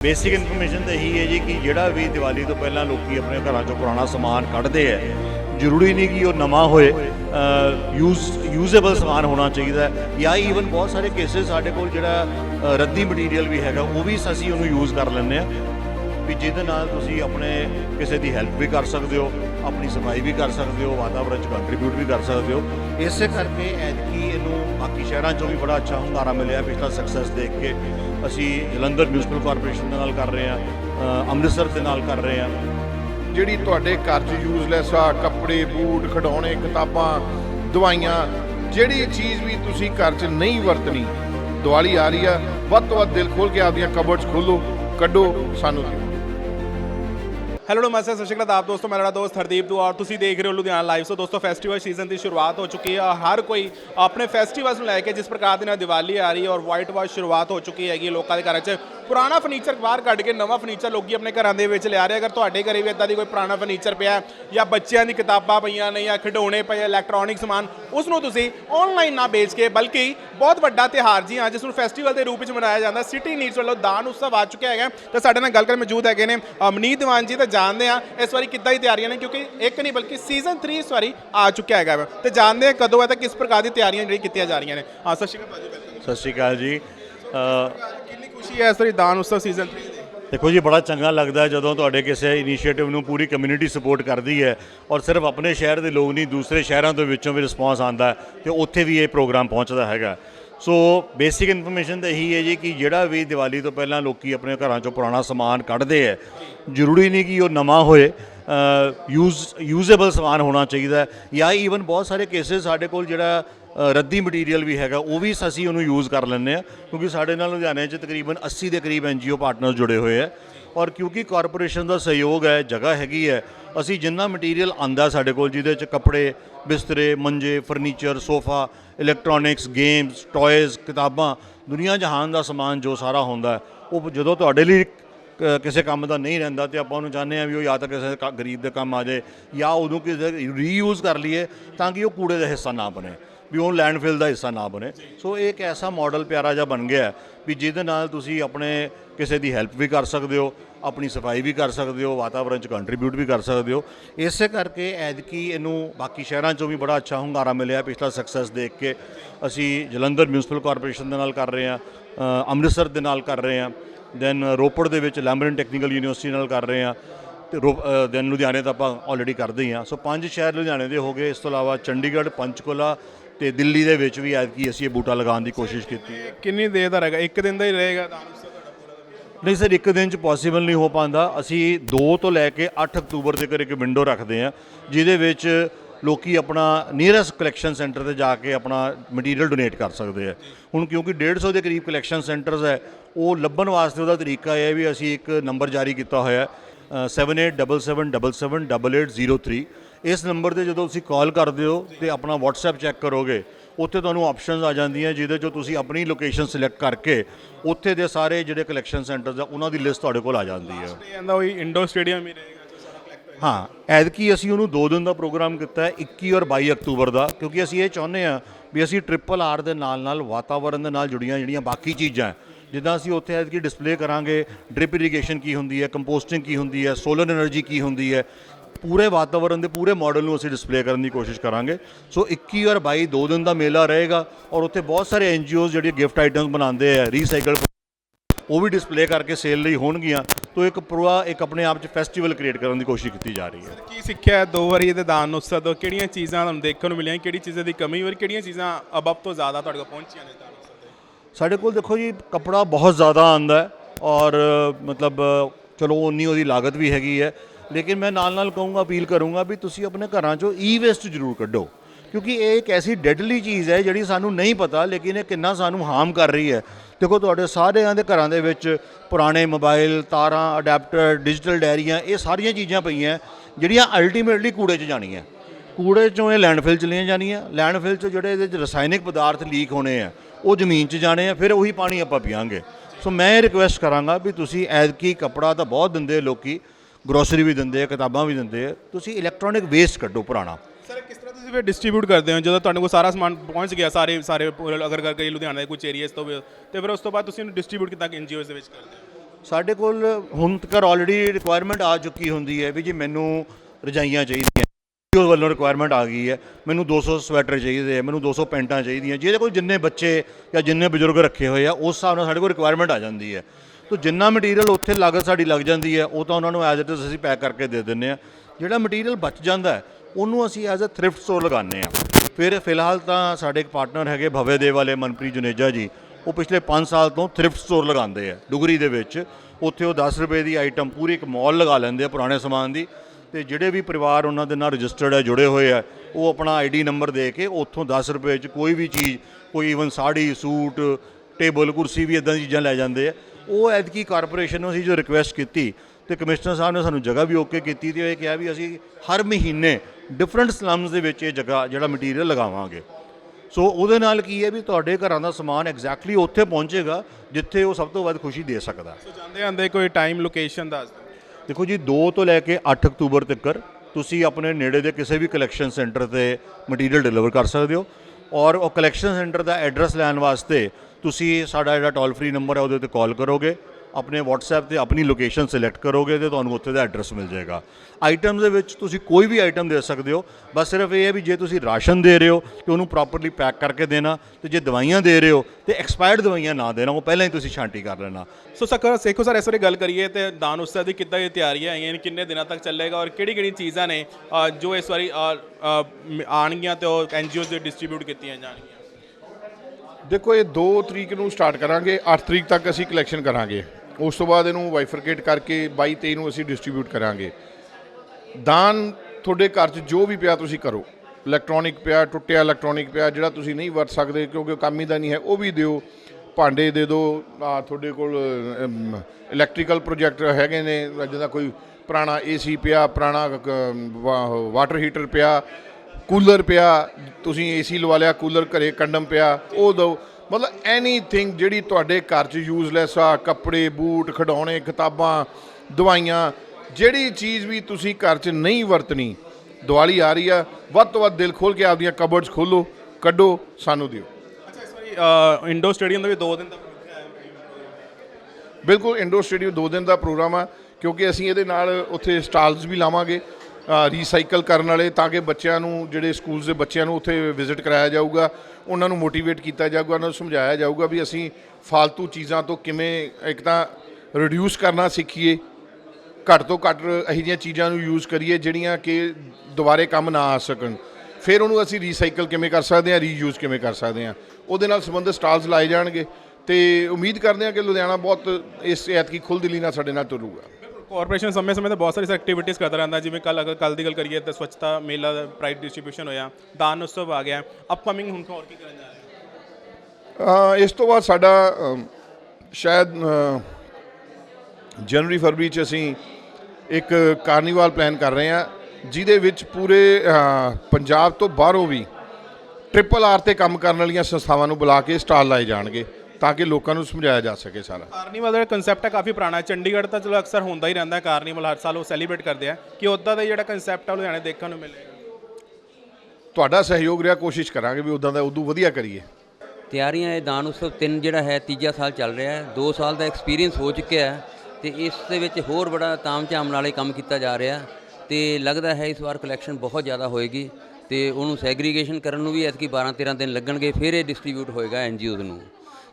Basic information ਤਾਂ ਇਹੀ ਹੈ ਜੀ ਕਿ ਜਿਹੜਾ ਵੀ ਦੀਵਾਲੀ ਤੋਂ ਪਹਿਲਾਂ ਲੋਕੀ ਆਪਣੇ ਘਰਾਂ ਚੋਂ ਪੁਰਾਣਾ ਸਮਾਨ ਕੱਢਦੇ ਹੈ ਜ਼ਰੂਰੀ ਨਹੀਂ ਕਿ ਉਹ ਨਵਾਂ ਹੋਏ ਯੂਜ਼ ਯੂਜ਼ੇਬਲ ਸਮਾਨ ਹੋਣਾ ਚਾਹੀਦਾ ਹੈ ਜਾਂ ਈਵਨ ਬਹੁਤ ਸਾਰੇ ਕੇਸਿਸ ਸਾਡੇ ਕੋਲ ਜਿਹੜਾ ਰੱਦੀ ਮਟੀਰੀਅਲ ਵੀ ਹੈਗਾ, ਉਹ ਵੀ ਅਸੀਂ ਉਹਨੂੰ ਯੂਜ਼ ਕਰ ਲੈਂਦੇ ਆ ਵੀ ਜਿਹਦੇ ਨਾਲ ਤੁਸੀਂ ਆਪਣੇ ਕਿਸੇ ਦੀ ਹੈਲਪ ਵੀ ਕਰ ਸਕਦੇ ਹੋ ਆਪਣੀ ਸਫ਼ਾਈ ਵੀ ਕਰ ਸਕਦੇ ਹੋ ਵਾਤਾਵਰਣ 'ਚ ਕੰਟਰੀਬਿਊਟ ਵੀ ਕਰ ਸਕਦੇ ਹੋ। ਇਸੇ ਕਰਕੇ ਐਤਕੀ ਇਹਨੂੰ ਬਾਕੀ ਸ਼ਹਿਰਾਂ 'ਚੋਂ ਵੀ ਬੜਾ ਅੱਛਾ ਹੁੰਗਾਰਾ ਮਿਲਿਆ। ਪਿਛਲਾ ਸਕਸੈਸ ਦੇਖ ਕੇ ਅਸੀਂ ਜਲੰਧਰ ਮਿਊਨਿਸਪਲ ਕਾਰਪੋਰੇਸ਼ਨ ਦੇ ਨਾਲ ਕਰ ਰਹੇ ਹਾਂ ਅੰਮ੍ਰਿਤਸਰ ਦੇ ਨਾਲ ਕਰ ਰਹੇ ਹਾਂ। ਜਿਹੜੀ ਤੁਹਾਡੇ ਘਰ 'ਚ ਯੂਜ਼ਲੈਸ ਆ, ਕੱਪੜੇ, ਬੂਟ, ਖਿਡੌਣੇ, ਕਿਤਾਬਾਂ, ਦਵਾਈਆਂ, ਜਿਹੜੀ ਚੀਜ਼ ਵੀ ਤੁਸੀਂ ਘਰ 'ਚ ਨਹੀਂ ਵਰਤਣੀ, ਦੀਵਾਲੀ ਆ ਰਹੀ ਆ, ਵੱਧ ਤੋਂ ਵੱਧ ਦਿਲ ਖੋਲ ਕੇ ਆਪਦੀਆਂ ਕਬਰਡਸ ਖੋਲੋ ਕੱਢੋ, ਸਾਨੂੰ ਦਿਓ। ਹੈਲੋ ਨਮਸਤੇ ਸਤਿ ਸ਼੍ਰੀ ਅਕਾਲ ਆਪ ਦੋਸਤੋ ਮੇਰਾ ਦੋਸਤ ਹਰਦੀਪ ਦੂ ਔਰ ਤੁਸੀਂ ਦੇਖ ਰਹੇ ਹੋ ਲੁਧਿਆਣਾ ਲਾਈਵ ਸੋ ਦੋਸਤੋ ਫੈਸਟੀਵਲ ਸੀਜ਼ਨ ਦੀ ਸ਼ੁਰੂਆਤ ਹੋ ਚੁੱਕੀ ਹੈ। ਹਰ ਕੋਈ ਆਪਣੇ ਫੈਸਟੀਵਲਸ ਨੂੰ ਲੈ ਕੇ ਜਿਸ ਪ੍ਰਕਾਰ ਦੇ ਨਾਲ ਦੀਵਾਲੀ ਆ ਰਹੀ ਹੈ ਔਰ ਵਾਈਟ ਵਾਸ਼ ਸ਼ੁਰੂਆਤ ਹੋ ਚੁੱਕੀ ਹੈਗੀ ਲੋਕਾਂ ਦੇ ਘਰਾਂ 'ਚ। ਪੁਰਾਣਾ ਫਰਨੀਚਰ ਬਾਹਰ ਕੱਢ ਕੇ ਨਵਾਂ ਫਰਨੀਚਰ ਲੋਕੀ ਆਪਣੇ ਘਰਾਂ ਦੇ ਵਿੱਚ ਲਿਆ ਰਹੇ ਅਗਰ ਤੁਹਾਡੇ ਘਰੇ ਵੀ ਇਦਾਂ ਦੀ ਕੋਈ ਪੁਰਾਣਾ ਫਰਨੀਚਰ ਪਿਆ ਜਾਂ ਬੱਚਿਆਂ ਦੀ ਕਿਤਾਬਾਂ ਪਈਆਂ ਨੇ ਜਾਂ ਖਿਡੌਣੇ ਪਏ ਇਲੈਕਟ੍ਰੋਨਿਕ ਸਮਾਨ ਉਸ ਨੂੰ ਤੁਸੀਂ ਆਨਲਾਈਨ ਨਾ ਵੇਚ ਕੇ, ਬਲਕਿ ਬਹੁਤ ਵੱਡਾ ਤਿਹਾਰ ਜੀ ਹਾਂ, ਜਿਸ ਨੂੰ ਫੈਸਟੀਵਲ ਦੇ ਰੂਪ ਵਿੱਚ ਮਨਾਇਆ ਜਾਂਦਾ ਸਿਟੀ ਨੀਡਸ ਵੱਲੋਂ ਦਾਨ ਉਤਸਵ ਆ ਚੁੱਕਿਆ ਹੈਗਾ। ਤਾਂ ਸਾਡੇ ਨਾਲ ਗੱਲ ਕਰ ਮੌਜੂਦ ਹੈਗੇ ਨੇ ਅਮਨੀਤ ਦੀਵਾਨ ਜੀ, ਤਾਂ ਜਾਣਦੇ ਆ ਇਸ ਵਾਰੀ ਕਿੱਦਾਂ ਦੀ ਤਿਆਰੀਆਂ ਨੇ, ਕਿਉਂਕਿ ਇੱਕ ਨਹੀਂ, ਬਲਕਿ ਸੀਜ਼ਨ 3 ਇਸ ਵਾਰੀ ਆ ਚੁੱਕਿਆ ਹੈਗਾ ਵਾ। ਤੇ ਜਾਣਦੇ ਆ ਕਦੋਂ ਹੈ ਤਾਂ ਕਿਸ ਪ੍ਰਕਾਰ ਦੀ ਤਿਆਰੀਆਂ ਜਿਹੜੀ ਕੀਤੀਆਂ ਜਾ ਰਹੀਆਂ ਨੇ। ਹਾਂ ਸਤਿ ਸ਼੍ਰੀ ਅਕਾਲ ਭਾਜੀ ਸਤਿ ਸ਼੍ਰੀ ਅਕਾਲ ਜੀ। ਖੁਸ਼ੀ ਹੈ ਇਸ ਵਾਰੀ ਦਾਨ ਉਤਸਵ ਸੀਜ਼ਨ 3 ਦੇ? ਦੇਖੋ ਜੀ, ਬੜਾ ਚੰਗਾ ਲੱਗਦਾ ਹੈ ਜਦੋਂ ਤੁਹਾਡੇ ਕਿਸੇ ਇਨੀਸ਼ੀਏਟਿਵ ਨੂੰ ਪੂਰੀ ਕਮਿਊਨਿਟੀ ਸਪੋਰਟ ਕਰਦੀ ਹੈ ਔਰ ਸਿਰਫ ਆਪਣੇ ਸ਼ਹਿਰ ਦੇ ਲੋਕ ਨਹੀਂ, ਦੂਸਰੇ ਸ਼ਹਿਰਾਂ ਦੇ ਵਿੱਚੋਂ ਵੀ ਰਿਸਪਾਂਸ ਆਉਂਦਾ ਹੈ ਤੇ ਉੱਥੇ ਵੀ ਇਹ ਪ੍ਰੋਗਰਾਮ ਪਹੁੰਚਦਾ ਹੈਗਾ। ਸੋ ਬੇਸਿਕ ਇਨਫੋਰਮੇਸ਼ਨ ਤਾਂ ਇਹੀ ਹੈ ਜੀ ਕਿ ਜਿਹੜਾ ਵੀ ਦੀਵਾਲੀ ਤੋਂ ਪਹਿਲਾਂ ਲੋਕੀ ਆਪਣੇ ਘਰਾਂ ਚੋਂ ਪੁਰਾਣਾ ਸਮਾਨ ਕੱਢਦੇ ਹੈ, ਜ਼ਰੂਰੀ ਨਹੀਂ ਕਿ ਉਹ ਨਵਾਂ ਹੋਏ ਯੂਜ਼ ਯੂਜ਼ੇਬਲ ਸਮਾਨ ਹੋਣਾ ਚਾਹੀਦਾ ਜਾਂ ਈਵਨ ਬਹੁਤ ਸਾਰੇ ਕੇਸਿਸ ਸਾਡੇ ਕੋਲ ਜਿਹੜਾ ਰੱਦੀ ਮਟੀਰੀਅਲ ਵੀ ਹੈਗਾ, ਉਹ ਵੀ ਅਸੀਂ ਉਹਨੂੰ ਯੂਜ਼ ਕਰ ਲੈਂਦੇ ਆ ਕਿਉਂਕਿ ਸਾਡੇ ਨਾਲ ਲੁਧਿਆਣੇ 'ਚ ਤਕਰੀਬਨ 80 ਦੇ ਕਰੀਬ ਐਨਜੀਓ ਪਾਰਟਨਰ ਜੁੜੇ ਹੋਏ ਆ। ਔਰ ਕਿਉਂਕਿ ਕਾਰਪੋਰੇਸ਼ਨ ਦਾ ਸਹਿਯੋਗ ਹੈ, ਜਗ੍ਹਾ ਹੈਗੀ ਹੈ, ਅਸੀਂ ਜਿੰਨਾ ਮਟੀਰੀਅਲ ਆਂਦਾ ਸਾਡੇ ਕੋਲ, ਜਿਹਦੇ 'ਚ ਕੱਪੜੇ, ਬਿਸਤਰੇ, ਮੰਜੇ furniture sofa electronics games toys ਕਿਤਾਬਾਂ, ਦੁਨੀਆ ਜਹਾਨ ਦਾ ਸਮਾਨ ਜੋ ਸਾਰਾ ਹੁੰਦਾ ਉਹ ਜਦੋਂ ਤੁਹਾਡੇ ਲਈ ਕ- ਕਿਸੇ ਕੰਮ ਦਾ ਨਹੀਂ ਰਹਿੰਦਾ ਤੇ ਆਪਾਂ ਉਹਨੂੰ ਚਾਹੁੰਦੇ ਆ ਵੀ ਉਹ ਜਾਂ ਤਾਂ ਕਿਸੇ ਗਰੀਬ ਦੇ ਕੰਮ ਆ ਜਾਏ, ਜਾਂ ਉਹਨੂੰ ਕਿਸੇ ਰੀਯੂਜ਼ ਕਰ ਲਈਏ, ਤਾਂ ਕਿ ਉਹ ਕੂੜੇ ਦਾ ਹਿੱਸਾ ਨਾ ਬਣੇ। ਵੀ ਉਹ ਲੈਂਡਫਿਲ ਦਾ ਹਿੱਸਾ ਨਾ ਬਣੇ। ਸੋ ਇਹ ਇੱਕ ਐਸਾ ਮਾਡਲ ਪਿਆਰਾ ਜਿਹਾ ਬਣ ਗਿਆ ਵੀ ਜਿਹਦੇ ਨਾਲ ਤੁਸੀਂ ਆਪਣੇ ਕਿਸੇ ਦੀ ਹੈਲਪ ਵੀ ਕਰ ਸਕਦੇ ਹੋ, ਆਪਣੀ ਸਫ਼ਾਈ ਵੀ ਕਰ ਸਕਦੇ ਹੋ ਵਾਤਾਵਰਣ 'ਚ ਕੰਟਰੀਬਿਊਟ ਵੀ ਕਰ ਸਕਦੇ ਹੋ। ਇਸੇ ਕਰਕੇ ਐਦਕੀ ਇਹਨੂੰ ਬਾਕੀ ਸ਼ਹਿਰਾਂ 'ਚੋਂ ਵੀ ਬੜਾ ਅੱਛਾ ਹੁੰਗਾਰਾ ਮਿਲਿਆ ਪਿਛਲਾ ਸਕਸੈਸ ਦੇਖ ਕੇ। ਅਸੀਂ ਜਲੰਧਰ ਮਿਊਨਿਸਪਲ ਕਾਰਪੋਰੇਸ਼ਨ ਦੇ ਨਾਲ ਕਰ ਰਹੇ ਹਾਂ ਅੰਮ੍ਰਿਤਸਰ ਦੇ ਨਾਲ ਕਰ ਰਹੇ ਹਾਂ ਦੈਨ ਰੋਪੜ ਦੇ ਵਿੱਚ ਲੈਂਬਰਨ ਟੈਕਨੀਕਲ ਯੂਨੀਵਰਸਿਟੀ ਨਾਲ ਕਰ ਰਹੇ ਹਾਂ, ਤੇ ਦੈਨ ਲੁਧਿਆਣੇ ਤਾਂ ਆਪਾਂ ਆਲਰੇਡੀ ਕਰਦੇ ਹੀ ਹਾਂ। ਸੋ ਪੰਜ ਸ਼ਹਿਰ ਲੁਧਿਆਣੇ ਦੇ ਹੋ ਗਏ, ਇਸ ਤੋਂ ਇਲਾਵਾ ਚੰਡੀਗੜ੍ਹ, ਪੰਚਕੁਲਾ ਤੇ ਦਿੱਲੀ ਦੇ ਵਿੱਚ ਵੀ ਐਤਕੀ ਅਸੀਂ ਇਹ ਬੂਟਾ ਲਗਾਉਣ ਦੀ ਕੋਸ਼ਿਸ਼ ਕੀਤੀ ਹੈ। ਕਿੰਨੀ ਦੇਰ ਦਾ ਰਹੇਗਾ? ਇੱਕ ਦਿਨ ਦਾ ਹੀ ਰਹੇਗਾ? ਦਾ? ਨਹੀਂ ਸਰ ਇੱਕ ਦਿਨ ਚ ਪੋਸੀਬਲ ਨਹੀਂ ਹੋ ਪਾਉਂਦਾ। ਅਸੀਂ 2 ਤੋਂ ਲੈ ਕੇ 8 ਅਕਤੂਬਰ ਤੱਕ ਇੱਕ ਵਿੰਡੋ ਰੱਖਦੇ ਹਾਂ ਜਿਹਦੇ ਵਿੱਚ ਲੋਕੀ ਆਪਣਾ ਨੀਅਰੈਸਟ ਕਲੈਕਸ਼ਨ ਸੈਂਟਰ ਤੇ ਜਾ ਕੇ ਆਪਣਾ ਮਟੀਰੀਅਲ ਡੋਨੇਟ ਕਰ ਸਕਦੇ ਆ। ਹੁਣ ਕਿਉਂਕਿ 150 ਦੇ ਕਰੀਬ ਕਲੈਕਸ਼ਨ ਸੈਂਟਰਸ ਹੈ ਉਹ ਲੱਭਣ ਵਾਸਤੇ ਉਹਦਾ ਤਰੀਕਾ ਇਹ ਹੈ ਵੀ ਅਸੀਂ ਇੱਕ ਨੰਬਰ ਜਾਰੀ ਕੀਤਾ ਹੋਇਆ ਹੈ 7877778803 ਇਸ ਨੰਬਰ ਤੇ ਜਦੋਂ ਤੁਸੀਂ ਕਾਲ ਕਰਦੇ ਹੋ ਤੇ ਆਪਣਾ WhatsApp ਚੈੱਕ ਕਰੋਗੇ ਉੱਥੇ ਤੁਹਾਨੂੰ ਆਪਸ਼ਨਸ ਆ ਜਾਂਦੀਆਂ ਜਿਹਦੇ ਚੋਂ ਤੁਸੀਂ ਆਪਣੀ ਲੋਕੇਸ਼ਨ ਸਿਲੈਕਟ ਕਰਕੇ ਉੱਥੇ ਦੇ ਸਾਰੇ ਜਿਹੜੇ ਕਲੈਕਸ਼ਨ ਸੈਂਟਰਸ ਆ ਉਹਨਾਂ ਦੀ ਲਿਸਟ ਤੁਹਾਡੇ ਕੋਲ ਆ ਜਾਂਦੀ ਹੈ। ਇਹਦਾ ਉਹੀ ਇੰਡੋਰ ਸਟੇਡੀਅਮ ਹੀ ਰਹੇਗਾ ਹਾਂ ਐਤਕੀ ਅਸੀਂ ਉਹਨੂੰ 2 ਦਿਨ ਦਾ ਪ੍ਰੋਗਰਾਮ ਕੀਤਾ ਹੈ 21 ਔਰ 22 ਅਕਤੂਬਰ ਦਾ ਕਿਉਂਕਿ ਅਸੀਂ ਇਹ ਚਾਹੁੰਦੇ ਆ ਵੀ ਅਸੀਂ ਟ੍ਰਿਪਲ ਆਰ ਦੇ ਨਾਲ ਨਾਲ ਵਾਤਾਵਰਣ ਦੇ ਨਾਲ ਜੁੜੀਆਂ ਜਿਹੜੀਆਂ ਬਾਕੀ ਚੀਜ਼ਾਂ ਜਿੱਦਾਂ ਅਸੀਂ ਉੱਥੇ ਐਤਕੀ ਡਿਸਪਲੇ ਕਰਾਂਗੇ ਡ੍ਰਿਪ ਇਰੀਗੇਸ਼ਨ ਕੀ ਹੁੰਦੀ ਹੈ ਕੰਪੋਸਟਿੰਗ ਕੀ ਹੁੰਦੀ ਹੈ ਸੋਲਰ એનર્ਜੀ ਕੀ ਹੁੰਦੀ ਹੈ ਪੂਰੇ ਵਾਤਾਵਰਣ ਦੇ ਪੂਰੇ ਮਾਡਲ ਨੂੰ ਅਸੀਂ ਡਿਸਪਲੇ ਕਰਨ ਦੀ ਕੋਸ਼ਿਸ਼ ਕਰਾਂਗੇ। ਸੋ 21 ਔਰ 22 ਦੋ ਦਿਨ ਦਾ ਮੇਲਾ ਰਹੇਗਾ ਔਰ ਉੱਥੇ ਬਹੁਤ ਸਾਰੇ ਐਨਜੀਓਜ਼ ਜਿਹੜੀ ਗਿਫਟ ਆਈਟਮਸ ਬਣਾਉਂਦੇ ਆ ਰੀਸਾਈਕਲ ਉਹ ਵੀ ਡਿਸਪਲੇ ਕਰਕੇ ਸੇਲ ਲਈ ਹੋਣਗੀਆਂ। ਤੋਂ ਇੱਕ ਪੂਰਾ ਇੱਕ ਆਪਣੇ ਆਪ 'ਚ ਫੈਸਟੀਵਲ ਕ੍ਰੀਏਟ ਕਰਨ ਦੀ ਕੋਸ਼ਿਸ਼ ਕੀਤੀ ਜਾ ਰਹੀ ਹੈ। ਕੀ ਸਿੱਖਿਆ ਦੋ ਵਾਰੀ ਇਹਦੇ ਦਾਨ ਉਤਸਵ ਤੋਂ ਕਿਹੜੀਆਂ ਚੀਜ਼ਾਂ ਤੁਹਾਨੂੰ ਦੇਖਣ ਨੂੰ ਮਿਲੀਆਂ? ਕਿਹੜੀ ਚੀਜ਼ਾਂ ਦੀ ਕਮੀ ਔਰ ਕਿਹੜੀਆਂ ਚੀਜ਼ਾਂ ਅਬਵ ਤੋਂ ਜ਼ਿਆਦਾ ਤੁਹਾਡੇ ਕੋਲ ਪਹੁੰਚੀਆਂ ਨੇ ਦਾਨ ਉਤਸਵ ਤੇ? ਸਾਡੇ ਕੋਲ ਦੇਖੋ ਜੀ ਕਪੜਾ ਬਹੁਤ ਜ਼ਿਆਦਾ ਆਂਦਾ ਹੈ ਔਰ ਮਤਲਬ ਚਲੋ ਉਨੀ ਉਹਦੀ ਲਾਗਤ ਵੀ ਹੈਗੀ ਹੈ। ਲੇਕਿਨ ਮੈਂ ਨਾਲ ਨਾਲ ਕਹੂੰਗਾ, ਅਪੀਲ ਕਰੂੰਗਾ ਵੀ ਤੁਸੀਂ ਆਪਣੇ ਘਰਾਂ 'ਚੋਂ ਈ ਵੇਸਟ ਜ਼ਰੂਰ ਕੱਢੋ। ਕਿਉਂਕਿ ਇਹ ਇੱਕ ਐਸੀ ਡੈਡਲੀ ਚੀਜ਼ ਹੈ ਜਿਹੜੀ ਸਾਨੂੰ ਨਹੀਂ ਪਤਾ, ਲੇਕਿਨ ਇਹ ਕਿੰਨਾ ਸਾਨੂੰ ਹਾਰਮ ਕਰ ਰਹੀ ਹੈ। ਦੇਖੋ, ਤੁਹਾਡੇ ਸਾਰਿਆਂ ਦੇ ਘਰਾਂ ਦੇ ਵਿੱਚ ਪੁਰਾਣੇ ਮੋਬਾਈਲ ਤਾਰਾਂ ਅਡਾਪਟਰ ਡਿਜੀਟਲ ਡੈਰੀਆਂ ਇਹ ਸਾਰੀਆਂ ਚੀਜ਼ਾਂ ਪਈਆਂ, ਜਿਹੜੀਆਂ ਅਲਟੀਮੇਟਲੀ ਕੂੜੇ 'ਚ ਜਾਣੀਆਂ। ਕੂੜੇ ਚੋਂ ਇਹ ਲੈਂਡਫਿਲ 'ਚ ਚਲੀਆਂ ਜਾਣੀਆਂ। ਲੈਂਡਫਿਲ ਚ ਜਿਹੜੇ ਇਹਦੇ ਚ ਰਸਾਇਣਿਕ ਪਦਾਰਥ ਲੀਕ ਹੋਣੇ ਆ, ਉਹ ਜ਼ਮੀਨ 'ਚ ਜਾਣੇ ਆ, ਫਿਰ ਉਹੀ ਪਾਣੀ ਆਪਾਂ ਪੀਵਾਂਗੇ ਸੋ ਮੈਂ ਇਹ ਰਿਕੁਐਸਟ ਕਰਾਂਗਾ ਵੀ ਤੁਸੀਂ ਐਤਕੀ ਕਪੜਾ ਤਾਂ ਬਹੁਤ ਦਿੰਦੇ ਆ ਲੋਕੀ ਗਰੋਸਰੀ ਵੀ ਦਿੰਦੇ ਆ ਕਿਤਾਬਾਂ ਵੀ ਦਿੰਦੇ ਆ। ਤੁਸੀਂ ਇਲੈਕਟ੍ਰੋਨਿਕ ਵੇਸਟ ਕੱਢੋ ਪੁਰਾਣਾ। ਸਰ ਕਿਸ ਤਰ੍ਹਾਂ ਤੁਸੀਂ ਫਿਰ ਡਿਸਟ੍ਰੀਬਿਊਟ ਕਰਦੇ ਹੋ? ਜਦੋਂ ਤੁਹਾਡੇ ਕੋਲ ਸਾਰਾ ਸਮਾਨ ਪਹੁੰਚ ਗਿਆ ਸਾਰੇ ਸਾਰੇ ਅਗਰ ਕਰ ਕਈ ਲੁਧਿਆਣਾ ਦੇ ਕੁਝ ਏਰੀਆਸ ਤੋਂ ਤੇ ਫਿਰ ਉਸ ਤੋਂ ਬਾਅਦ ਤੁਸੀਂ ਇਹਨੂੰ ਡਿਸਟ੍ਰੀਬਿਊਟ ਕਿੱਦਾਂ ਐਨਜੀਓਜ਼ ਦੇ ਵਿੱਚ ਕਰਦੇ ਹੋ? ਸਾਡੇ ਕੋਲ ਹੁਣ ਤੱਕ ਆਲਰੇਡੀ ਰਿਕੁਆਇਰਮੈਂਟ ਆ ਚੁੱਕੀ ਹੁੰਦੀ ਹੈ ਵੀ ਜੀ ਮੈਨੂੰ ਰਜਾਈਆਂ ਚਾਹੀਦੀਆਂ। ਉਹ ਵੱਲੋਂ ਰਿਕੁਆਇਰਮੈਂਟ ਆ ਗਈ ਹੈ। ਮੈਨੂੰ 200 ਸਵੈਟਰ ਚਾਹੀਦੇ ਆ ਮੈਨੂੰ 200 ਪੈਂਟਾਂ ਚਾਹੀਦੀਆਂ। ਜਿਹਦੇ ਕੋਲ ਜਿੰਨੇ ਬੱਚੇ ਜਾਂ ਜਿੰਨੇ ਬਜ਼ੁਰਗ ਰੱਖੇ ਹੋਏ ਆ ਉਸ ਹਿਸਾਬ ਨਾਲ ਸਾਡੇ ਕੋਲ ਰਿਕੁਆਇਰਮੈਂਟ ਆ ਜਾਂਦੀ ਹੈ। ਤੋ ਜਿੰਨਾ ਮਟੀਰੀਅਲ ਉੱਥੇ ਲਾਗਤ ਸਾਡੀ ਲੱਗ ਜਾਂਦੀ ਹੈ, ਉਹ ਤਾਂ ਉਹਨਾਂ ਨੂੰ ਐਜ਼ ਇਟ ਇਜ਼ ਅਸੀਂ ਪੈਕ ਕਰਕੇ ਦੇ ਦਿੰਨੇ ਆ ਜਿਹੜਾ ਮਟੀਰੀਅਲ ਬਚ ਜਾਂਦਾ ਹੈ, ਉਹਨੂੰ ਅਸੀਂ ਐਜ਼ ਅ ਥ੍ਰਿਫਟ ਸਟੋਰ ਲਗਾਉਂਦੇ ਆ ਫਿਰ ਫਿਲਹਾਲ ਤਾਂ ਸਾਡੇ ਇੱਕ ਪਾਰਟਨਰ ਹੈਗੇ ਭਵੇ ਦੇ ਵਾਲੇ, ਮਨਪ੍ਰੀਤ ਜੁਨੇਜਾ ਜੀ, ਉਹ ਪਿਛਲੇ 5 ਸਾਲ ਤੋਂ ਥ੍ਰਿਫਟ ਸਟੋਰ ਲਗਾਉਂਦੇ ਆ, ਡੁਗਰੀ ਦੇ ਵਿੱਚ। ਉੱਥੇ ਉਹ 10 ਰੁਪਏ ਦੀ ਆਈਟਮ ਪੂਰੀ ਇੱਕ ਮਾਲ ਲਗਾ ਲੈਂਦੇ ਆ ਪੁਰਾਣੇ ਸਮਾਨ ਦੀ। ਤੇ ਜਿਹੜੇ ਵੀ ਪਰਿਵਾਰ ਉਹਨਾਂ ਦੇ ਨਾਲ ਰਜਿਸਟਰਡ ਹੈ ਜੁੜੇ ਹੋਏ ਆ, ਉਹ ਆਪਣਾ ਆਈਡੀ ਨੰਬਰ ਦੇ ਕੇ ਉੱਥੋਂ 10 ਰੁਪਏ 'ਚ ਕੋਈ ਵੀ ਚੀਜ਼, ਕੋਈ ਇਵਨ ਸਾੜੀ, ਸੂਟ ਟੇਬਲ ਕੁਰਸੀ ਵੀ ਇਦਾਂ ਦੀ ਚੀਜ਼ਾਂ ਲੈ ਜਾਂਦੇ ਆ। ਉਹ ਐਤਕੀ ਕਾਰਪੋਰੇਸ਼ਨ ਨੂੰ ਅਸੀਂ ਜੋ ਰਿਕੁਐਸਟ ਕੀਤੀ ਤੇ ਕਮਿਸ਼ਨਰ ਸਾਹਿਬ ਨੇ ਸਾਨੂੰ ਜਗ੍ਹਾ ਵੀ ਓਕੇ ਕੀਤੀ ਤੇ ਇਹ ਕਿਹਾ ਵੀ ਅਸੀਂ ਹਰ ਮਹੀਨੇ ਡਿਫਰੈਂਟ ਸਲਮਸ ਦੇ ਵਿੱਚ ਇਹ ਜਗ੍ਹਾ ਜਿਹੜਾ ਮਟੀਰੀਅਲ ਲਗਾਵਾਂਗੇ। ਸੋ ਉਹਦੇ ਨਾਲ ਕੀ ਹੈ ਵੀ ਤੁਹਾਡੇ ਘਰਾਂ ਦਾ ਸਮਾਨ ਐਗਜ਼ੈਕਟਲੀ ਉੱਥੇ ਪਹੁੰਚੇਗਾ ਜਿੱਥੇ ਉਹ ਸਭ ਤੋਂ ਵੱਧ ਖੁਸ਼ੀ ਦੇ ਸਕਦਾ। ਸੋ ਜਾਂਦੇ ਆਂਦੇ ਕੋਈ ਟਾਈਮ ਲੋਕੇਸ਼ਨ ਦੱਸ ਦਿਓ। ਦੇਖੋ ਜੀ 2 ਤੋਂ ਲੈ ਕੇ 8 ਅਕਤੂਬਰ ਤੱਕ ਤੁਸੀਂ ਆਪਣੇ ਨੇੜੇ ਦੇ ਕਿਸੇ ਵੀ ਕਲੈਕਸ਼ਨ ਸੈਂਟਰ ਤੇ ਮਟੀਰੀਅਲ ਡਿਲੀਵਰ ਕਰ ਸਕਦੇ ਹੋ। ਔਰ ਉਹ ਕਲੈਕਸ਼ਨ ਸੈਂਟਰ ਦਾ ਐਡਰੈਸ ਲੈਣ ਵਾਸਤੇ ਤੁਸੀਂ ਸਾਡਾ ਜਿਹੜਾ ਟੋਲ ਫ੍ਰੀ ਨੰਬਰ ਹੈ ਉਹਦੇ ਤੇ ਕਾਲ ਕਰੋਗੇ। ਆਪਣੇ WhatsApp ਤੇ ਆਪਣੀ ਲੋਕੇਸ਼ਨ ਸਿਲੈਕਟ ਕਰੋਗੇ ਤੇ ਤੁਹਾਨੂੰ ਉੱਥੇ ਦਾ ਐਡਰੈਸ ਮਿਲ ਜਾਏਗਾ। ਆਈਟਮ ਦੇ ਵਿੱਚ ਤੁਸੀਂ ਕੋਈ ਵੀ ਆਈਟਮ ਦੇ ਸਕਦੇ ਹੋ ਬਸ ਸਿਰਫ ਇਹ ਹੈ ਵੀ ਜੇ ਤੁਸੀਂ ਰਾਸ਼ਨ ਦੇ ਰਹੇ ਹੋ ਤੇ ਉਹਨੂੰ ਪ੍ਰੋਪਰਲੀ ਪੈਕ ਕਰਕੇ ਦੇਣਾ ਤੇ ਜੇ ਦਵਾਈਆਂ ਦੇ ਰਹੇ ਹੋ ਤੇ ਐਕਸਪਾਇਰਡ ਦਵਾਈਆਂ ਨਾ ਦੇਣਾ ਉਹ ਪਹਿਲਾਂ ਹੀ ਤੁਸੀਂ ਛਾਂਟੀ ਕਰ ਲੈਣਾ। ਸੋ ਸਰ ਸੇਖੋ ਸਰ ਇਸ ਵਾਰੀ ਗੱਲ ਕਰੀਏ ਤੇ ਦਾਨ ਉਤਸਵ ਦੀ ਕਿੱਦਾਂ ਇਹ ਤਿਆਰੀਆਂ ਆਈਆਂ ਨੇ ਕਿੰਨੇ ਦਿਨਾਂ ਤੱਕ ਚੱਲੇਗਾ ਔਰ ਕਿਹੜੀ ਕਿਹੜੀ ਚੀਜ਼ਾਂ ਨੇ ਜੋ ਇਸ ਵਾਰੀ ਆਉਣਗੀਆਂ ਤੇ ਉਹ ਐਨਜੀਓ ਦੇ ਡਿਸਟ੍ਰੀਬਿਊਟ ਕੀਤੀਆਂ ਜਾਣਗੀਆਂ? ਦੇਖੋ ਇਹ 2 ਤਰੀਕ ਨੂੰ ਸਟਾਰਟ ਕਰਾਂਗੇ 8 ਤਰੀਕ ਤੱਕ ਅਸੀਂ ਕਲੈਕਸ਼ਨ ਕਰਾਂਗੇ। ਉਸ ਤੋਂ ਬਾਅਦ ਇਹਨੂੰ ਵਾਈਫਰਕੇਟ ਕਰਕੇ 22 23 ਨੂੰ ਅਸੀਂ ਡਿਸਟ੍ਰੀਬਿਊਟ ਕਰਾਂਗੇ। ਦਾਨ ਤੁਹਾਡੇ ਘਰ 'ਚ ਜੋ ਵੀ ਪਿਆ ਤੁਸੀਂ ਕਰੋ। ਇਲੈਕਟ੍ਰੋਨਿਕ ਪਿਆ, ਟੁੱਟਿਆ ਇਲੈਕਟ੍ਰੋਨਿਕ ਪਿਆ, ਜਿਹੜਾ ਤੁਸੀਂ ਨਹੀਂ ਵਰਤ ਸਕਦੇ ਕਿਉਂਕਿ ਕੰਮ ਹੀ ਦਾ ਨਹੀਂ ਹੈ, ਉਹ ਵੀ ਦਿਓ। ਭਾਂਡੇ ਦੇ ਦਿਓ ਤੁਹਾਡੇ ਕੋਲ ਇਲੈਕਟ੍ਰੀਕਲ ਪ੍ਰੋਜੈਕਟ ਹੈਗੇ ਨੇ ਜਿੱਦਾਂ ਕੋਈ ਪੁਰਾਣਾ ਏਸੀ ਪਿਆ, ਪੁਰਾਣਾ ਵਾਟਰ ਹੀਟਰ ਪਿਆ ਕੂਲਰ ਪਿਆ, ਤੁਸੀਂ ਏਸੀ ਲਵਾ ਲਿਆ ਕੂਲਰ ਘਰੇ ਕੰਡਮ ਪਿਆ, ਉਹ ਦਿਓ। ਮਤਲਬ ਐਨੀਥਿੰਗ ਜਿਹੜੀ ਤੁਹਾਡੇ ਘਰ 'ਚ ਯੂਜ਼ਲੈਸ ਆ ਕੱਪੜੇ ਬੂਟ ਖਿਡੌਣੇ ਕਿਤਾਬਾਂ ਦਵਾਈਆਂ ਜਿਹੜੀ ਚੀਜ਼ ਵੀ ਤੁਸੀਂ ਘਰ 'ਚ ਨਹੀਂ ਵਰਤਣੀ ਦੀਵਾਲੀ ਆ ਰਹੀ ਆ ਵੱਧ ਤੋਂ ਵੱਧ ਦਿਲ ਖੋਲ ਕੇ ਆਪਦੀਆਂ ਕਬਰਡਸ ਖੋਲੋ ਕੱਢੋ ਸਾਨੂੰ ਦਿਓ। ਅੱਛਾ ਇਸ ਵਾਰੀ ਇੰਡੋਰ ਸਟੇਡੀਅਮ ਦਾ ਵੀ 2 ਦਿਨ ਦਾ ਬਿਲਕੁਲ ਇੰਡੋਰ ਸਟੇਡੀਅਮ 2 ਦਿਨ ਦਾ ਪ੍ਰੋਗਰਾਮ ਆ ਕਿਉਂਕਿ ਅਸੀਂ ਇਹਦੇ ਨਾਲ ਉੱਥੇ ਸਟਾਲਸ ਵੀ ਲਾਵਾਂਗੇ ਰੀਸਾਈਕਲ ਕਰਨ ਵਾਲੇ ਤਾਂ ਕਿ ਬੱਚਿਆਂ ਨੂੰ, ਜਿਹੜੇ ਸਕੂਲਸ ਦੇ ਬੱਚਿਆਂ ਨੂੰ ਉੱਥੇ ਵਿਜ਼ਿਟ ਕਰਾਇਆ ਜਾਊਗਾ, ਉਹਨਾਂ ਨੂੰ ਮੋਟੀਵੇਟ ਕੀਤਾ ਜਾਊਗਾ, ਉਹਨਾਂ ਨੂੰ ਸਮਝਾਇਆ ਜਾਊਗਾ ਵੀ ਅਸੀਂ ਫालतू ਚੀਜ਼ਾਂ ਤੋਂ ਕਿਵੇਂ ਇੱਕ ਤਾਂ ਰਿਡਿਊਸ ਕਰਨਾ ਸਿੱਖੀਏ, ਘੱਟ ਤੋਂ ਘੱਟ ਇਹੋ ਜਿਹੀਆਂ ਚੀਜ਼ਾਂ ਨੂੰ ਯੂਜ਼ ਕਰੀਏ ਜਿਹੜੀਆਂ ਕਿ ਦੁਬਾਰੇ ਕੰਮ ਨਾ ਆ ਸਕਣ। ਫਿਰ ਉਹਨੂੰ ਅਸੀਂ ਰੀਸਾਈਕਲ ਕਿਵੇਂ ਕਰ ਸਕਦੇ ਹਾਂ ਰੀਯੂਜ਼ ਕਿਵੇਂ ਕਰ ਸਕਦੇ ਹਾਂ। ਉਹਦੇ ਨਾਲ ਸੰਬੰਧਿਤ ਸਟਾਲਸ ਲਾਏ ਜਾਣਗੇ ਤੇ ਉਮੀਦ ਕਰਦੇ ਹਾਂ ਕਿ ਲੁਧਿਆਣਾ ਬਹੁਤ ਇਸ ਐਤਕੀ ਖੁੱਲ੍ਹ ਦਿਲੀ ਨਾਲ ਸਾਡੇ ਨਾਲ ਤੁਰੂਗਾ। ਕਾਰਪੋਰੇਸ਼ਨ ਸਮੇਂ ਸਮੇਂ ਤੇ ਬਹੁਤ ਸਾਰੀ ਐਕਟੀਵਿਟੀਜ਼ ਕਰਦਾ ਰਹਿੰਦਾ, ਜਿਵੇਂ ਕੱਲ ਅਗਰ ਕੱਲ ਦੀ ਗੱਲ ਕਰੀਏ ਤਾਂ ਸਵੱਛਤਾ ਮੇਲਾ ਦਾ ਪ੍ਰਾਈਜ਼ ਡਿਸਟ੍ਰੀਬਿਊਸ਼ਨ ਹੋਇਆ, ਦਾਨ ਉਤਸਵ ਆ ਗਿਆ ਅਪਕਮਿੰਗ ਹੁਣ ਹੋਰ ਕੀ ਕਰਨ ਜਾ ਰਹੇ? ਇਸ ਤੋਂ ਬਾਅਦ ਸਾਡਾ ਸ਼ਾਇਦ ਜਨਵਰੀ ਫਰਵਰੀ ਚ ਅਸੀਂ ਇੱਕ ਕਾਰਨੀਵਾਲ ਪਲਾਨ ਕਰ ਰਹੇ ਹਾਂ, ਜਿਹਦੇ ਵਿੱਚ ਪੂਰੇ ਪੰਜਾਬ ਤੋਂ ਬਾਹਰੋਂ ਵੀ ਟ੍ਰਿਪਲ ਆਰ ਤੇ ਕੰਮ ਕਰਨ ਵਾਲੀਆਂ ਸੰਸਥਾਵਾਂ ਨੂੰ ਬੁਲਾ ਕੇ ਸਟਾਲ ਲਾਏ ਜਾਣਗੇ। ਤਾਂ ਕਿ ਲੋਕਾਂ ਨੂੰ ਸਮਝਾਇਆ ਜਾ ਸਕੇ ਸਾਰਾ। ਕਾਰਨੀਵਲ ਦਾ ਕਨਸੈਪਟ ਹੈ ਕਾਫੀ ਪੁਰਾਣਾ ਹੈ। ਚੰਡੀਗੜ੍ਹ ਤਾਂ ਚਲੋ ਅਕਸਰ ਹੁੰਦਾ ਹੀ ਰਹਿੰਦਾ ਹੈ। ਕਾਰਨੀਵਲ ਹਰ ਸਾਲ ਉਹ ਸੈਲੀਬ੍ਰੇਟ ਕਰਦੇ ਆ। ਕਿ ਉੱਦਾਂ ਦਾ ਜਿਹੜਾ ਕਨਸੈਪਟ ਹੈ ਲੁਧਿਆਣੇ ਦੇਖਣ ਨੂੰ ਮਿਲੇਗਾ ਤੁਹਾਡਾ ਸਹਿਯੋਗ ਰਿਹਾ ਕੋਸ਼ਿਸ਼ ਕਰਾਂਗੇ ਵੀ ਉਦਾਂ ਦਾ ਉਦੋਂ ਵਧੀਆ ਕਰੀਏ। ਤਿਆਰੀਆਂ ਇਹ ਦਾਨ ਉਤਸਵ ਤਿੰਨ ਜਿਹੜਾ ਹੈ ਤੀਜਾ ਸਾਲ ਚੱਲ ਰਿਹਾ ਹੈ। 2 ਸਾਲ ਦਾ ਐਕਸਪੀਰੀਅੰਸ ਹੋ ਚੁੱਕਿਆ ਹੈ ਤੇ ਇਸ ਦੇ ਵਿੱਚ ਹੋਰ ਬੜਾ ਤਾਮਝਾਮ ਨਾਲ ਇਹ ਕੰਮ ਕੀਤਾ ਜਾ ਰਿਹਾ ਤੇ ਲੱਗਦਾ ਹੈ ਇਸ ਵਾਰ ਕਲੈਕਸ਼ਨ ਬਹੁਤ ਜ਼ਿਆਦਾ ਹੋਏਗੀ ਤੇ ਉਹਨੂੰ ਸੈਗਰੀਗੇਸ਼ਨ ਕਰਨ ਨੂੰ ਵੀ ਐਤਕੀ 12 13 ਦਿਨ ਲੱਗਣਗੇ ਫਿਰ ਇਹ ਡਿਸਟ੍ਰੀਬਿਊਟ ਹੋਏਗਾ ਐਨਜੀਓਜ਼ ਨੂੰ।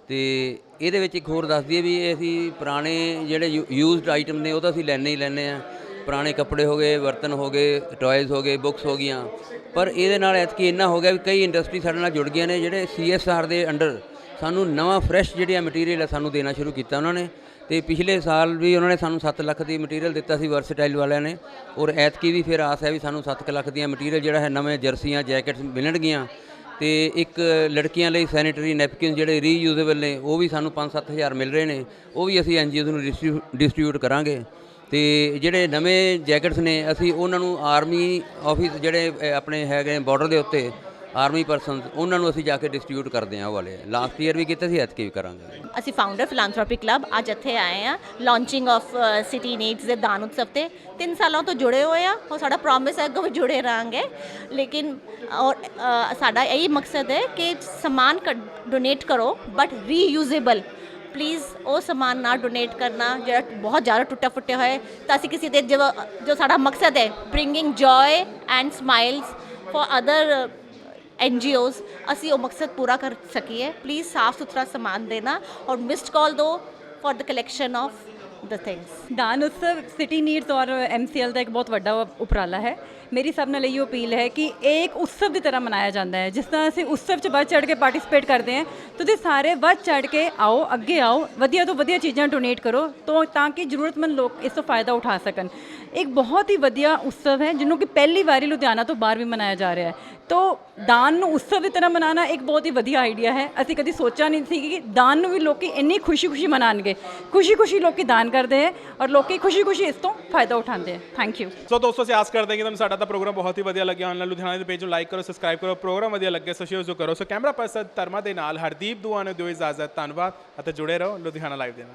ਤੇ ਇਹਦੇ ਵਿੱਚ ਇੱਕ ਹੋਰ ਦੱਸ ਦਈਏ ਵੀ ਇਹ ਅਸੀਂ ਪੁਰਾਣੇ ਜਿਹੜੇ ਯੂਜ਼ਡ ਆਈਟਮ ਨੇ, ਉਹ ਤਾਂ ਅਸੀਂ ਲੈਣੇ ਹੀ ਲੈਣੇ ਆ। ਪੁਰਾਣੇ ਕੱਪੜੇ ਹੋ ਗਏ, ਬਰਤਨ ਹੋ ਗਏ ਟੌਇਜ਼ ਹੋ ਗਏ ਬੁੱਕਸ ਹੋ ਗਈਆਂ। ਪਰ ਇਹਦੇ ਨਾਲ ਐਤਕੀ ਇੰਨਾ ਹੋ ਗਿਆ ਵੀ ਕਈ ਇੰਡਸਟਰੀ ਸਾਡੇ ਨਾਲ ਜੁੜ ਗਈਆਂ ਨੇ, ਜਿਹੜੇ ਸੀਐਸਆਰ ਦੇ ਅੰਡਰ ਸਾਨੂੰ ਨਵਾਂ ਫਰੈਸ਼ ਜਿਹੜੀਆਂ ਮਟੀਰੀਅਲ ਹੈ ਸਾਨੂੰ ਦੇਣਾ ਸ਼ੁਰੂ ਕੀਤਾ ਉਹਨਾਂ ਨੇ। ਤੇ ਪਿਛਲੇ ਸਾਲ ਵੀ ਉਹਨਾਂ ਨੇ ਸਾਨੂੰ 7 ਲੱਖ ਦੀ ਮਟੀਰੀਅਲ ਦਿੱਤਾ ਸੀ ਵਰਸਟਾਈਲ ਵਾਲਿਆਂ ਨੇ। ਔਰ ਐਤਕੀ ਵੀ ਫਿਰ ਆਸ ਹੈ ਵੀ ਸਾਨੂੰ 7 ਲੱਖ ਦੀਆਂ ਮਟੀਰੀਅਲ ਜਿਹੜਾ ਹੈ, ਨਵੇਂ ਜਰਸੀਆਂ ਜੈਕਟਸ ਮਿਲਣਗੀਆਂ। ਤੇ ਇੱਕ ਲੜਕੀਆਂ ਲਈ ਸੈਨੀਟਰੀ ਨੈਪਕਿਨ ਜਿਹੜੇ ਰੀਯੂਜ਼ੇਬਲ ਨੇ, ਉਹ ਵੀ ਸਾਨੂੰ 5-7000 ਮਿਲ ਰਹੇ ਨੇ, ਉਹ ਵੀ ਅਸੀਂ ਐਨਜੀਓਜ਼ ਨੂੰ ਡਿਸਟ੍ਰੀਬਿਊਟ ਕਰਾਂਗੇ। ਤੇ ਜਿਹੜੇ ਨਵੇਂ ਜੈਕਟਸ ਨੇ, ਅਸੀਂ ਉਹਨਾਂ ਨੂੰ ਆਰਮੀ ਆਫਿਸ ਜਿਹੜੇ ਆਪਣੇ ਹੈਗੇ ਬਾਰਡਰ ਦੇ ਉੱਤੇ ਆਰਮੀ ਪਰਸਨਸ ਉਹਨਾਂ ਨੂੰ ਅਸੀਂ ਜਾ ਕੇ ਡਿਸਟ੍ਰੀਬਿਊਟ ਕਰਦੇ ਹਾਂ ਉਹ ਵਾਲੇ। ਲਾਸਟ ਈਅਰ ਵੀ ਕੀਤਾ ਸੀ, ਐਤਕੀ ਵੀ ਕਰਾਂਗੇ। ਅਸੀਂ ਫਾਊਂਡਰ ਫਿਲਾਂਥਰੋਪੀ ਕਲੱਬ ਅੱਜ ਇੱਥੇ ਆਏ ਆ ਲਾਂਚਿੰਗ ਆਫ ਸਿਟੀ ਨੀਡਸ ਦੇ ਦਾਨ ਉਤਸਵ ਤੇ। 3 ਸਾਲਾਂ ਤੋਂ ਜੁੜੇ ਹੋਏ ਆ ਉਹ ਸਾਡਾ ਪ੍ਰੋਮਿਸ ਹੈ ਅੱਗੋਂ ਵੀ ਜੁੜੇ ਰਹਾਂਗੇ। ਲੇਕਿਨ, ਔਰ ਸਾਡਾ ਇਹੀ ਮਕਸਦ ਹੈ ਕਿ ਸਮਾਨ ਡੋਨੇਟ ਕਰੋ ਬਟ ਰੀਯੂਜ਼ੇਬਲ ਪਲੀਜ਼ ਉਹ ਸਮਾਨ ਨਾ ਡੋਨੇਟ ਕਰਨਾ, ਜਿਹੜਾ ਬਹੁਤ ਜ਼ਿਆਦਾ ਟੁੱਟਾ ਫੁੱਟਿਆ ਹੋਇਆ ਤਾਂ ਅਸੀਂ ਕਿਸੇ ਦੇ ਜੋ ਜੋ ਸਾਡਾ ਮਕਸਦ ਹੈ bringing joy and smiles for other NGOs ਅਸੀਂ ਉਹ ਮਕਸਦ ਪੂਰਾ ਕਰ ਸਕੀਏ। ਪਲੀਜ਼ ਸਾਫ਼ ਸੁਥਰਾ ਸਮਾਨ ਦੇਣਾ ਔਰ ਮਿਸਡ ਕਾਲ ਦੋ for the collection of the things Daan Utsav city needs ਔਰ ਐਮਸੀਐਲ ਦਾ ਇੱਕ ਬਹੁਤ ਵੱਡਾ ਉਪਰਾਲਾ ਹੈ। ਮੇਰੀ ਸਭ ਨਾਲ ਇਹੀ ਅਪੀਲ ਹੈ ਕਿ ਇਹ ਇੱਕ ਉਤਸਵ ਦੀ ਤਰ੍ਹਾਂ ਮਨਾਇਆ ਜਾਂਦਾ ਹੈ। ਜਿਸ ਤਰ੍ਹਾਂ ਅਸੀਂ ਉਤਸਵ 'ਚ ਵੱਧ ਚੜ ਕੇ ਪਾਰਟਿਸਿਪੇਟ ਕਰਦੇ ਹਾਂ, ਤੁਸੀਂ ਸਾਰੇ ਵੱਧ ਚੜ ਕੇ ਆਓ, ਅੱਗੇ ਆਓ, ਵਧੀਆ ਤੋਂ ਵਧੀਆ ਚੀਜ਼ਾਂ ਡੋਨੇਟ ਕਰੋ, ਤੋਂ ਤਾਂ ਕਿ ਜ਼ਰੂਰਤਮੰਦ ਲੋਕ ਇਸ ਤੋਂ ਫਾਇਦਾ ਉਠਾ ਸਕਣ। ਇੱਕ ਬਹੁਤ ਹੀ ਵਧੀਆ ਉਤਸਵ ਹੈ, ਜਿਹਨੂੰ ਕਿ ਪਹਿਲੀ ਵਾਰੀ ਲੁਧਿਆਣਾ ਤੋਂ ਬਾਹਰ ਵੀ ਮਨਾਇਆ ਜਾ ਰਿਹਾ ਹੈ। ਤੋ ਦਾਨ ਨੂੰ ਉਤਸਵ ਦੀ ਤਰ੍ਹਾਂ ਮਨਾਉਣਾ ਇੱਕ ਬਹੁਤ ਹੀ ਵਧੀਆ ਆਈਡੀਆ ਹੈ। ਅਸੀਂ ਕਦੀ ਸੋਚਿਆ ਨਹੀਂ ਸੀ ਕਿ ਦਾਨ ਨੂੰ ਵੀ ਲੋਕੀ ਇੰਨੀ ਖੁਸ਼ੀ-ਖੁਸ਼ੀ ਮਨਾਣਗੇ ਖੁਸ਼ੀ-ਖੁਸ਼ੀ ਲੋਕੀ ਦਾਨ ਕਰਦੇ ਹੈ ਔਰ ਲੋਕੀ ਖੁਸ਼ੀ-ਖੁਸ਼ੀ ਇਸ ਤੋਂ ਫਾਇਦਾ ਉਠਾਉਂਦੇ ਹੈ। ਥੈਂਕ ਯੂ ਸੋ ਦੋਸਤੋ, ਅਸੀਂ ਆਸ ਕਰਦੇ ਹਾਂ ਕਿ ਤੁਹਾਨੂੰ ਸਾਡਾ ਤਾਂ ਪ੍ਰੋਗਰਾਮ ਬਹੁਤ ਹੀ ਵਧੀਆ ਲੱਗਿਆ online ਲੁਧਿਆਣਾ ਦੇ ਪੇਜ ਨੂੰ ਲਾਈਕ ਕਰੋ ਸਬਸਕ੍ਰਾਈਬ ਕਰੋ, ਪ੍ਰੋਗਰਾਮ ਵਧੀਆ ਲੱਗੇ ਸੋ ਸ਼ੇਅਰ ਜੋ ਕਰੋ। ਸੋ ਕੈਮਰਾ ਪਰਸਨ ਧਰਮਾ ਦੇ ਨਾਲ ਹਰਦੀਪ ਦੁਆ ਨੂੰ ਦਿਓ ਇਜਾਜ਼ਤ, ਧੰਨਵਾਦ ਅਤੇ ਜੁੜੇ ਰਹੋ ਲੁਧਿਆਣਾ ਲਾਈਵ ਦੇ ਨਾਲ।